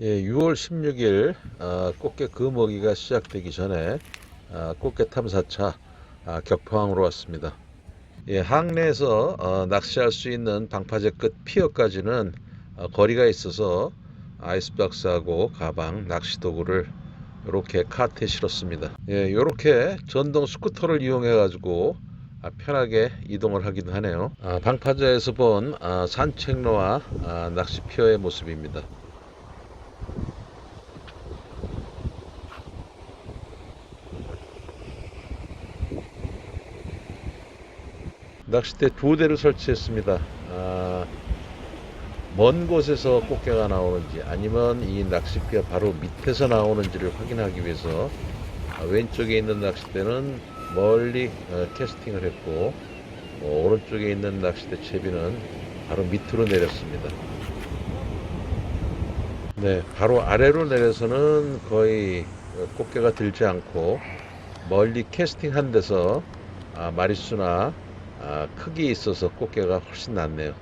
예, 6월 16일 어, 꽃게 금어기가 시작되기 전에 어, 꽃게 탐사차 아, 격포항으로 왔습니다. 예, 항내에서 어, 낚시할 수 있는 방파제 끝 피어까지는 어, 거리가 있어서 아이스박스하고 가방, 낚시 도구를 이렇게 카트에 실었습니다. 예, 이렇게 전동 스쿠터를 이용해 가지고 아, 편하게 이동을 하기도 하네요. 아, 방파제에서 본 아, 산책로와 아, 낚시 피어의 모습입니다. 낚싯대 두 대를 설치했습니다. 아, 먼 곳에서 꽃게가 나오는지 아니면 이 낚싯대 바로 밑에서 나오는지를 확인하기 위해서 아, 왼쪽에 있는 낚싯대는 멀리 어, 캐스팅을 했고 어, 오른쪽에 있는 낚싯대 채비는 바로 밑으로 내렸습니다. 네, 바로 아래로 내려서는 거의 어, 꽃게가 들지 않고 멀리 캐스팅한 데서 아, 마리수나 아, 크기 있어서 꽃게가 훨씬 낫네요.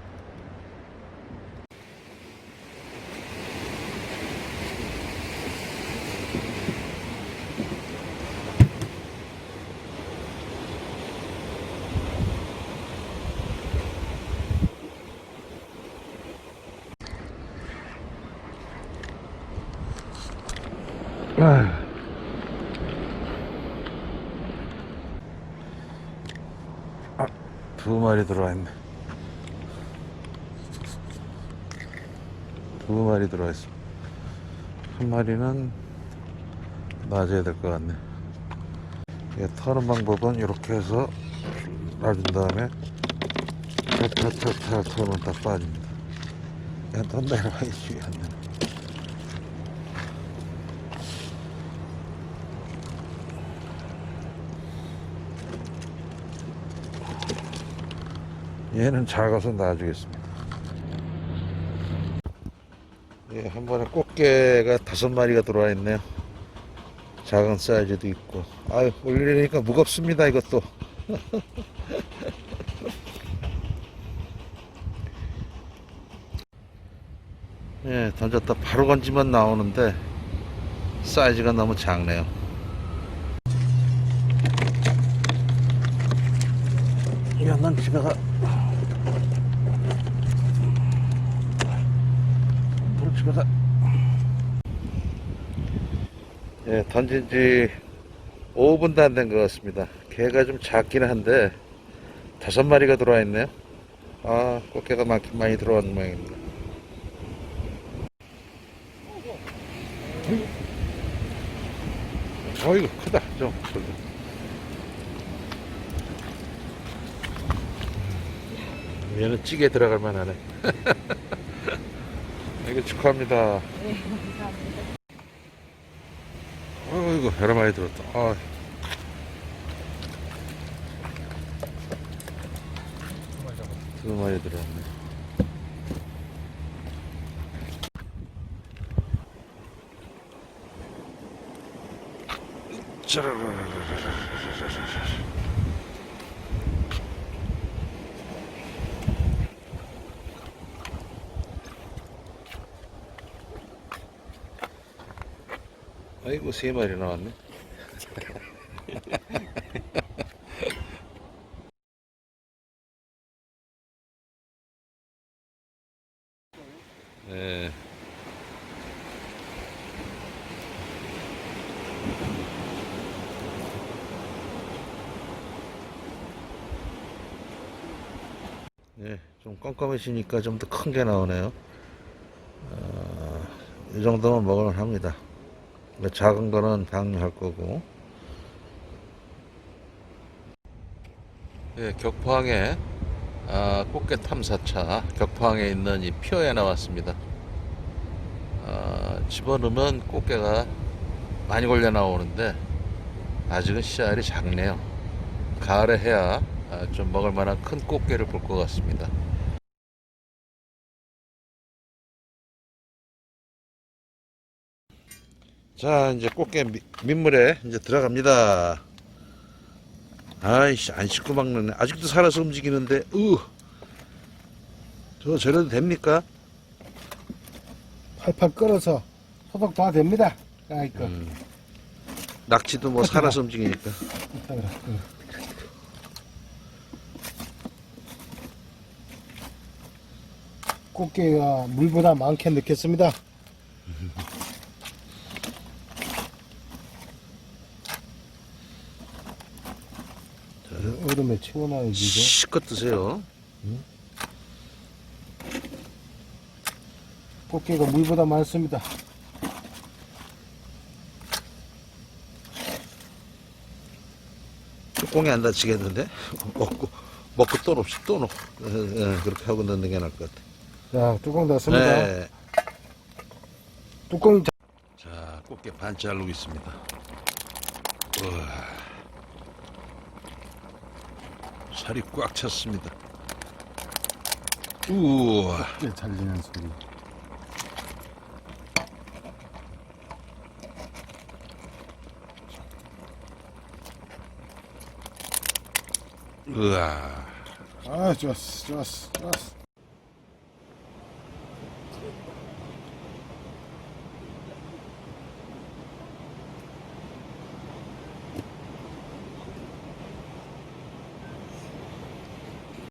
두 마리 들어와 있네. 두 마리 들어와 있어. 한 마리는 놔줘야 될 것 같네. 이게 터는 방법은 이렇게 해서 놔준 다음에 탁탁탁탁 털면 딱 빠집니다. 그냥 던다이로 하기 중요한데. 얘는 작아서 놔주겠습니다. 예, 한 번에 꽃게가 다섯 마리가 들어와 있네요. 작은 사이즈도 있고. 아유, 올리려니까 무겁습니다, 이것도. 예, 던졌다 바로 건지면 나오는데 사이즈가 너무 작네요. 야, 난 집에 가. 가. 예, 던진 지 5분도 안 된 것 같습니다. 개가 좀 작긴 한데, 다섯 마리가 들어와 있네요. 아, 꽃게가 많긴 많이 들어왔는 모양입니다. 어이구, 크다, 좀. 얘는 찌개 들어갈 만하네. 이거 축하합니다. 네, 감사합니다. 어이구, 여러 마리 들었다. 아. 두 마리 들어왔네. 짜라라라라라라라라. 아이고 세 마리 나왔네. 네. 네, 좀 껌껌해지니까 좀 더 큰 게 나오네요. 어, 이 정도면 먹을만 합니다. 작은 거는 방류할 거고. 예, 격포항에 아, 꽃게 탐사차 격포항에 있는 이 피어에 나왔습니다. 아, 집어넣으면 꽃게가 많이 걸려 나오는데 아직은 씨알이 작네요. 가을에 해야 아, 좀 먹을 만한 큰 꽃게를 볼 것 같습니다. 자, 이제 꽃게 미- 민물에 이제 들어갑니다. 아이씨, 안 씻고 막는 아직도 살아서 움직이는데, 으, 저 저래도 됩니까? 팔팔 끓어서 소독 다 됩니다. 아이고. 음. 낙지도 뭐 살아서 움직이니까. 응. 꽃게가 물보다 많게 넣겠습니다. 얼음에 채워놔야지 이거. 실컷 드세요. 꽃게가 물보다 많습니다. 뚜껑이 안 닫히겠는데? 먹고 먹고 또 없이 또 넣고 예, 예, 그렇게 하고 넣는 게 나을 것 같아. 자, 뚜껑 닫습니다. 네. 뚜껑 자, 꽃게 반 자르고 있습니다. 우와. 살이 꽉 찼습니다. 우와. 작게 잘리는 소리. 우와. 아, 좋았어, 좋았어, 좋았어.